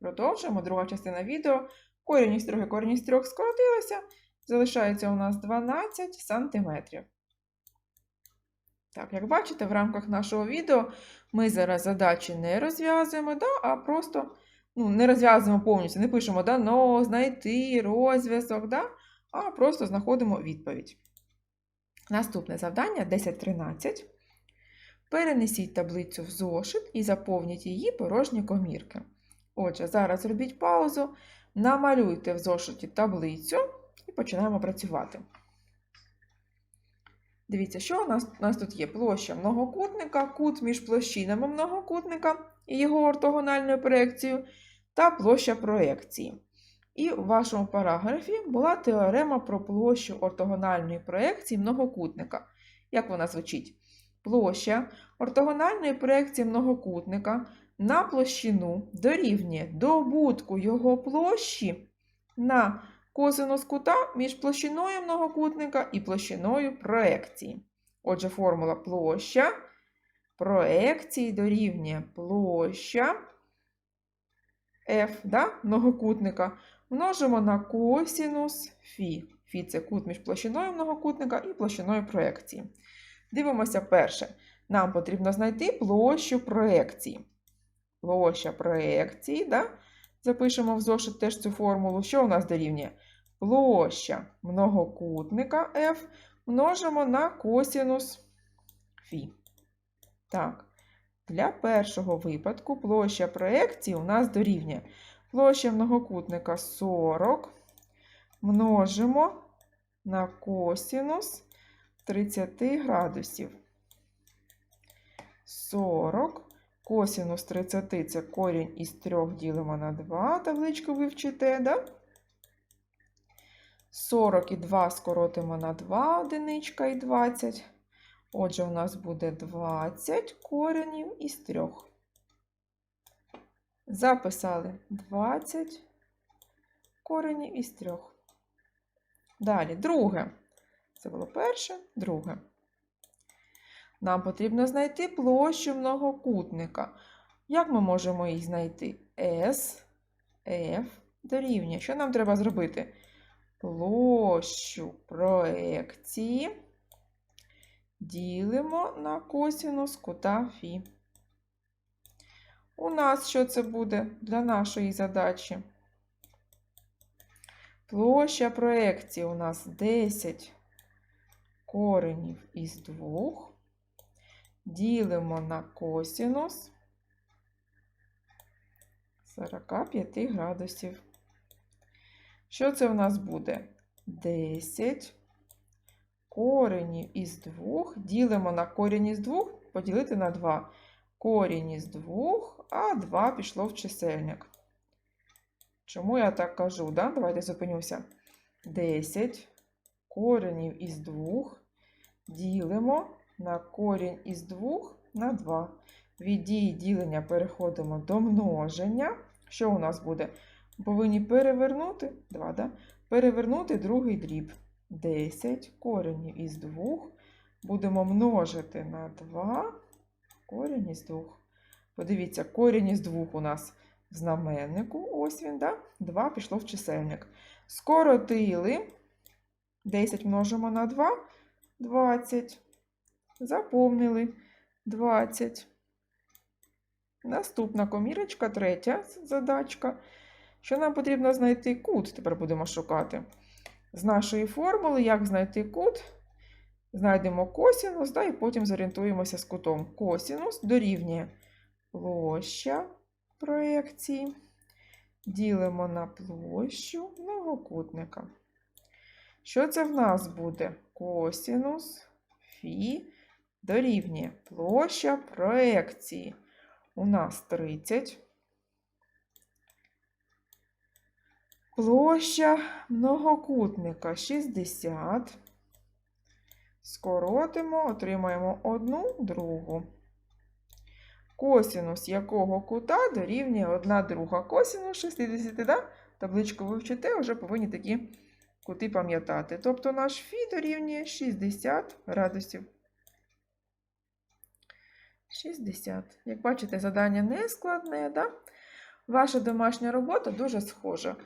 Продовжуємо. Друга частина відео. Корінь із 3 корінь із 3 скоротилося. Залишається у нас 12 сантиметрів. Так, як бачите, в рамках нашого відео ми зараз задачі не розв'язуємо, да, а просто ну, не розв'язуємо повністю, не пишемо дано, знайти, розв'язок, да, а просто знаходимо відповідь. Наступне завдання 10.13. Перенесіть таблицю в зошит і заповніть її порожні комірки. Отже, зараз робіть паузу, намалюйте в зошиті таблицю і починаємо працювати. Дивіться, що у нас, у нас тут є площа многокутника, кут між площинами многокутника і його ортогональною проекцією, та площа проекції. І в вашому параграфі була теорема про площу ортогональної проекції многокутника. Як вона звучить? Площа ортогональної проекції многокутника на площину дорівнює добутку його площі на косинус кута між площиною многокутника і площиною проекції. Отже, формула площа проекції дорівнює площа f да, многокутника множимо на косінус фі. Фі це кут між площиною многокутника і площиною проекції. Дивимося перше. Нам потрібно знайти площу проекції. Площа проекції, да? запишемо в зошит теж цю формулу. Що у нас дорівнює? Площа многокутника f множимо на косінус фі. Так, для першого випадку площа проекції у нас дорівнює площа многокутника 40 множимо на косінус 30 градусів. 40 косінус 30 це корінь із 3 ділимо на 2, табличку ви вчите, да? 40 і 2 скоротимо на 2, одиничка і 20. Отже, у нас буде 20 коренів із 3. Записали 20 коренів із 3. Далі, друге. Це було перше, друге. Нам потрібно знайти площу многокутника. Як ми можемо її знайти? S, F дорівнює. Що нам треба зробити? Площу проекції ділимо на косінус кута Фі. У нас що це буде для нашої задачі? Площа проекції у нас 10 коренів із 2. Ділимо на косінус 45 градусів. Що це у нас буде? 10 коренів із 2. Ділимо на корінь із 2, поділити на 2. Корінь із 2, а 2 пішло в чисельник. Чому я так кажу? Да? Давайте зупинюся. 10 коренів із 2 ділимо на корінь із 2 на 2. Від дії ділення переходимо до множення. Що у нас буде? Повинні перевернути 2, да? перевернути другий дріб. 10 коренів із 2 будемо множити на 2 корінь із 2. Подивіться, корінь із 2 у нас в знаменнику. Ось він, да? 2 пішло в чисельник. Скоротили. 10 множимо на 2, 20. Заповнили 20. Наступна комірочка, третя задачка. Що нам потрібно знайти кут? Тепер будемо шукати. З нашої формули, як знайти кут, знайдемо косінус, да, і потім зорієнтуємося з кутом. Косінус дорівнює площа проекції. Ділимо на площу многокутника. Що це в нас буде? Косінус фі дорівнює площа проекції. У нас 30. Площа многокутника 60. Скоротимо, отримаємо одну другу. Косінус якого кута дорівнює 1 друга. Косінус 60, да? табличку ви вчите, вже повинні такі кути пам'ятати. Тобто наш фі дорівнює 60 градусів. 60. Як бачите, задання не складне, да? Ваша домашня робота дуже схожа.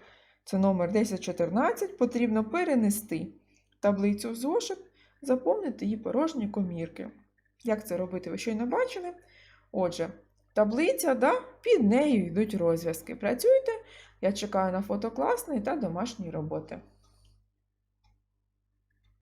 Це номер 1014. Потрібно перенести таблицю в зошит, заповнити її порожні комірки. Як це робити, ви щойно бачили? Отже, таблиця, да, під нею йдуть розв'язки. Працюйте. Я чекаю на фото класної та домашньої роботи.